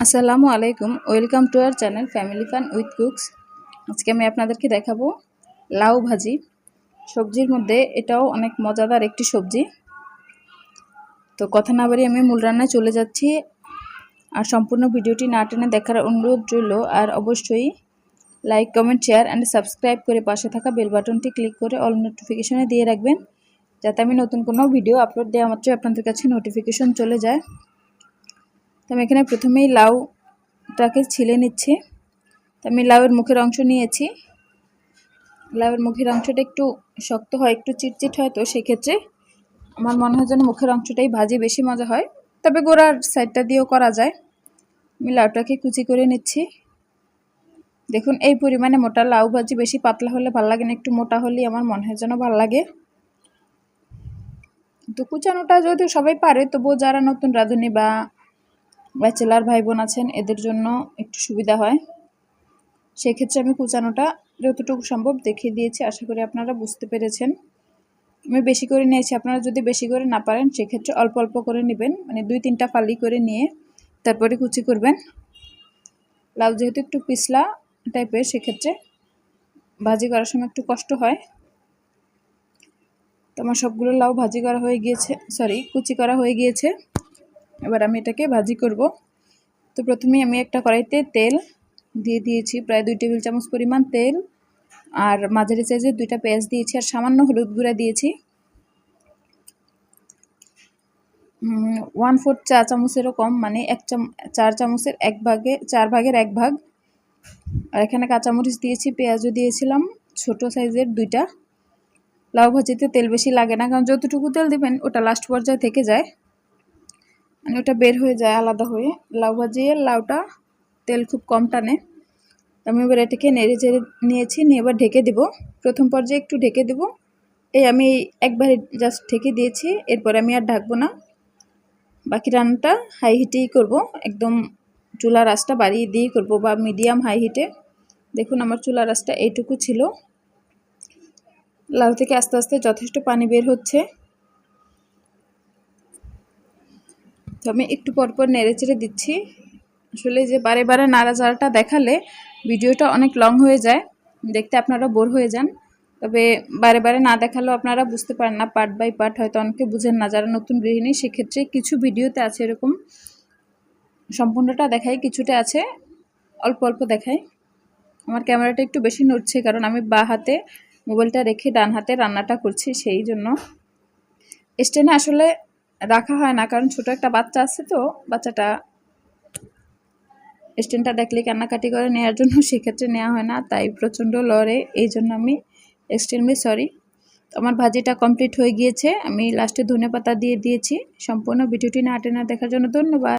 আসসালামু আলাইকুম। Welcome to our channel family fun with cooks. আজকে আমি আপনাদেরকে দেখাবো লাউ ভাজি। সবজির মধ্যে এটাও অনেক মজাদার একটি সবজি। তো কথা না বাড়ি আমি মূল রান্নায় চলে যাচ্ছি। আর সম্পূর্ণ ভিডিওটি না টেনে দেখার অনুরোধ রইল। আর অবশ্যই like, comment, share and subscribe করে পাশে থাকা বেল বাটনটি ক্লিক করে অল নোটিফিকেশনে দিয়ে রাখবেন। যাতে আমি নতুন কোনো ভিডিও আপলোড দেওয়া মাত্রই আপনাদের কাছে নোটিফিকেশন চলে যায়। তো আমি এখানে প্রথমেই লাউটাকে ছিলে নিচ্ছি। তো আমি লাউয়ের মুখের অংশ নিয়েছি। লাউয়ের মুখের অংশটা একটু শক্ত হয়, একটু চিটচিট হয়, তো সেক্ষেত্রে আমার মনে হয় যেন মুখের অংশটাই ভাজি বেশি মজা হয়। তবে গোড়ার সাইডটা দিয়েও করা যায়। আমি লাউটাকে কুচি করে নিচ্ছি। দেখুন, এই পরিমাণে মোটা লাউ ভাজি বেশি পাতলা হলে ভালো লাগে না, একটু মোটা হলেই আমার মনে হয় যেন ভালো লাগে। তো কুচানোটা যদিও সবাই পারে, তবুও যারা নতুন রাঁধুনি বা ব্যাচেলার ভাই বোন আছেন, এদের জন্য একটু সুবিধা হয়। সেক্ষেত্রে আমি কুচানোটা যতটুকু সম্ভব দেখিয়ে দিয়েছি, আশা করি আপনারা বুঝতে পেরেছেন। আমি বেশি করে নিয়েছি, আপনারা যদি বেশি করে না পারেন, সেক্ষেত্রে অল্প অল্প করে নেবেন মানে দুই তিনটা ফালি করে নিয়ে তারপরে কুচি করবেন। লাউ যেহেতু একটু পিছলা টাইপের, সেক্ষেত্রে ভাজি করার সময় একটু কষ্ট হয়। তো আমার সবগুলো লাউ ভাজি করা হয়ে গিয়েছে সরি কুচি করা হয়ে গিয়েছে। এবার আমি এটাকে ভাজি করব। তো প্রথমেই আমি একটা কড়াইতে তেল দিয়ে দিয়েছি, প্রায় দুই টেবিল চামচ পরিমাণ তেল। আর মাঝারি সাইজের দুইটা পেঁয়াজ দিয়েছি আর সামান্য হলুদ গুঁড়া দিয়েছি। ওয়ান ফোর্থ চা চামচেরও কম মানে এক চার চামচের এক ভাগে, চার ভাগের এক ভাগ। আর এখানে কাঁচামরিচ দিয়েছি, পেঁয়াজও দিয়েছিলাম, ছোট সাইজের দুইটা। লাউ ভাজিতে তেল বেশি লাগে না, কারণ যতটুকু তেল দেবেন, ওটা লাস্ট পর্যায়ে থেকে যায়। মানে ওটা বের হয়ে যায় আলাদা হয়ে। লাউ ভাজিয়ে লাউটা তেল খুব কম টানে। আমি এবার এটাকে নেড়ে চেড়ে নিয়েছি, নিয়ে এবার ঢেকে দেবো। প্রথম পর্যায়ে একটু ঢেকে দেবো। এই আমি একবার জাস্ট ঢেকে দিয়েছি, এরপর আমি আর ঢাকবো না। বাকি রান্নাটা হাই হিটেই করব। একদম চুলার আঁচটা বাড়িয়ে দিয়েই করব, বা মিডিয়াম হাই হিটে দেখুন আমার চুলার আঁচটা এইটুকু ছিল। লাউ থেকে আস্তে আস্তে যথেষ্ট পানি বের হচ্ছে। তো আমি একটু পরপর নেড়ে চেড়ে দিচ্ছি। আসলে যে বারে বারে নাড়াচাড়াটা দেখালে ভিডিওটা অনেক লং হয়ে যায়, দেখতে আপনারা বোর হয়ে যান। তবে বারে বারে না দেখালেও আপনারা বুঝতে পারেন না, পার্ট বাই পার্ট হয়তো অনেকে বুঝেন না, যারা নতুন গৃহিণী সেক্ষেত্রে কিছু ভিডিওতে আছে এরকম। সম্পূর্ণটা দেখাই, কিছুটা আছে, অল্প অল্প দেখাই। আমার ক্যামেরাটা একটু বেশি নড়ছে, কারণ আমি বা হাতে মোবাইলটা রেখে ডান হাতে রান্নাটা করছি, সেই জন্য। স্ট্যান্ডে আসলে রাখা হয় না, কারণ ছোট একটা বাচ্চা আছে তো, বাচ্চাটা স্ট্যান্ডটা দেখলে কান্নাকাটি করে নেওয়ার জন্য সেক্ষেত্রে নেওয়া হয় না, তাই প্রচণ্ড লড়ে, এই জন্য আমি এক্সট্রিমলি সরি আমার ভাজিটা কমপ্লিট হয়ে গিয়েছে, আমি লাস্টে ধনে পাতা দিয়ে দিয়েছি, সম্পূর্ণ ভিডিওটি না আটে না দেখার জন্য ধন্যবাদ।